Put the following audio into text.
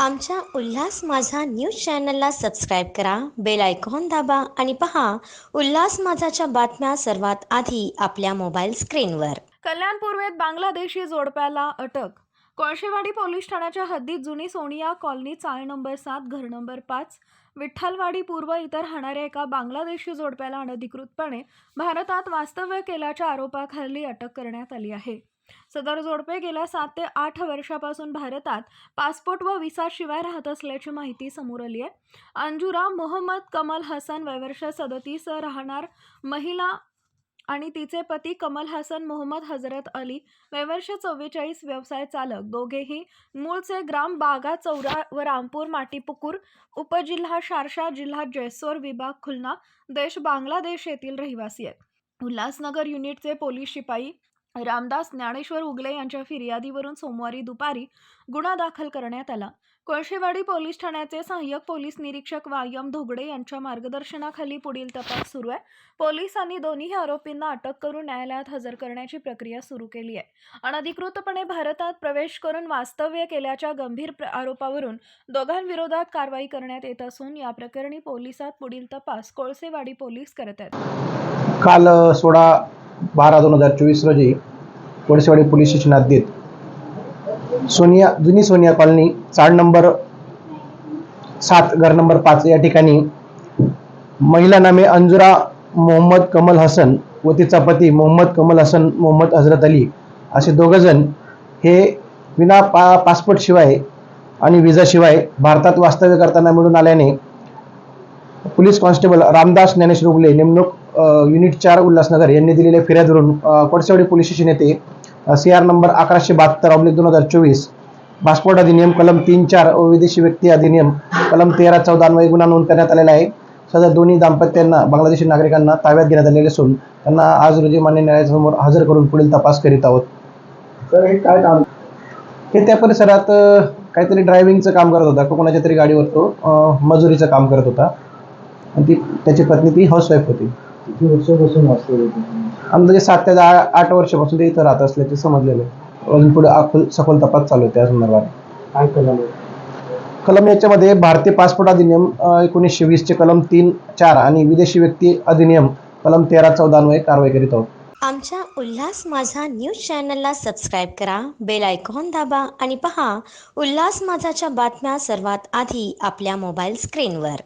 आमच्या उल्हास माझा न्यूज चॅनलला सबस्क्राईब करा बेल आयकॉन दाबा आणि पहा उल्हास माझाच्या बातम्या सर्वात आधी आपल्या मोबाईल स्क्रीनवर. कल्याण पूर्वेत बांगलादेशी जोडप्याला अटक. कोळशेवाडी पोलीस ठाण्याच्या हद्दीत जुनी सोनिया कॉलनी चाळ नंबर सात घर नंबर पाच विठ्ठलवाडी पूर्व इतर राहणाऱ्या एका बांगलादेशी जोडप्याला अनधिकृतपणे भारतात वास्तव्य केल्याच्या आरोपाखाली अटक करण्यात आली आहे. सदर जोडपे गेल्या सात ते आठ वर्षापासून भारतात पासपोर्ट व विसाशिवाय राहत असल्याची माहिती समोर आली आहे. अंजुरा मोहम्मद कमल हसन वयवर्ष सदतीस राहणार महिला आणि तिचे पती कमल हसन मोहम्मद हजरत अली वयवर्ष चव्वेचाळीस व्यवसाय चालक. दोघेही मूळचे ग्राम बागा चौरा व रामपूर माटीपुकूर उपजिल्हा शारशा जिल्हा जयस्वर विभाग खुलना देश बांगलादेश येथील रहिवासी आहेत. उल्हासनगर युनिटचे पोलीस शिपाई रामदास ज्ञानेश्वर उगले यांच्या फिर्यादीवरून सोमवारी दुपारी गुन्हा दाखल करण्यात आला. कोळशेवाडी पोलीस ठाण्याचे सहाय्यक पोलीस निरीक्षक वायम धोगडे यांच्या मार्गदर्शनाखाली पुढील तपास सुरू आहे. पोलिसांनी दोन्ही आरोपींना अटक करून न्यायालयात हजर करण्याची प्रक्रिया सुरू केली आहे. अनधिकृतपणे भारतात प्रवेश करून वास्तव्य केल्याच्या गंभीर आरोपावरून दोघांविरोधात कारवाई करण्यात येत असून या प्रकरणी पोलिसात पुढील तपास कोळसेवाडी पोलीस करत आहेत. काल सोळा बारा दोन हजार चोवीस रोजी कोळसेवाडी पोलीस स्टेशनात देत. सोनिया जुनी सोनिया कॉलनी चाळ नंबर सात घर नंबर पाच या ठिकाणी महिला नामे अंजुरा मोहम्मद कमल हसन व तिचा पती मोहम्मद कमल हसन मोहम्मद हजरत अली असे दोघंजण हे विना पा पासपोर्टशिवाय आणि विजाशिवाय भारतात वास्तव्य करताना मिळून आल्याने पोलीस कॉन्स्टेबल रामदास ज्ञानेश रुगले नेमणूक युनिट चार उल्हासनगर यांनी दिलेल्या फिर्यादवरून अ, कोळसेवाडी पोलीस स्टेशन येथे सी आर नंबर अकराशे बहात्तर ऑब्लिक दोन हजार चोवीस पासपोर्ट अधिनियम कलम तीन चार व विदेशी व्यक्ती अधिनियम कलम तेरा चौदा अन्वये गुन्हा नोंद करण्यात आलेला आहे. सदर दोन्ही दाम्पत्यांना बांगलादेशी नागरिकांना ताब्यात घेण्यात आलेले असून त्यांना आज रोजी मान्य न्यायालयासमोर हजर करून पुढील तपास करीत आहोत. तर हे काय काम? हे त्या परिसरात काहीतरी ड्रायव्हिंगचं काम करत होता. कोणाच्या तरी गाडीवर तो मजुरीचं काम करत होता. आणि ती त्याची पत्नी ती हाऊसवाईफ होती. किती वर्षापासून वाचतो होते अंदाजे सात ते दहा आठ वर्षापासून ते इथं राहत असल्याचे समजलेलं आहे. अजून पुढे अखोल सखोल तपास चालू आहे त्या संदर्भात. काय कलम कलम याच्यामध्ये भारतीय पासपोर्ट अधिनियम अ, एकोणीसशे वीसचे कलम तीन चार आणि विदेशी व्यक्ती अधिनियम कलम तेरा चौदा अन्वये कारवाई करीत आहोत. आमच्या उल्हास माझा न्यूज चॅनलला सबस्क्राईब करा बेल आयकॉन दाबा आणि पहा उल्हास माझाच्या बातम्या सर्वात आधी आपल्या मोबाईल स्क्रीनवर.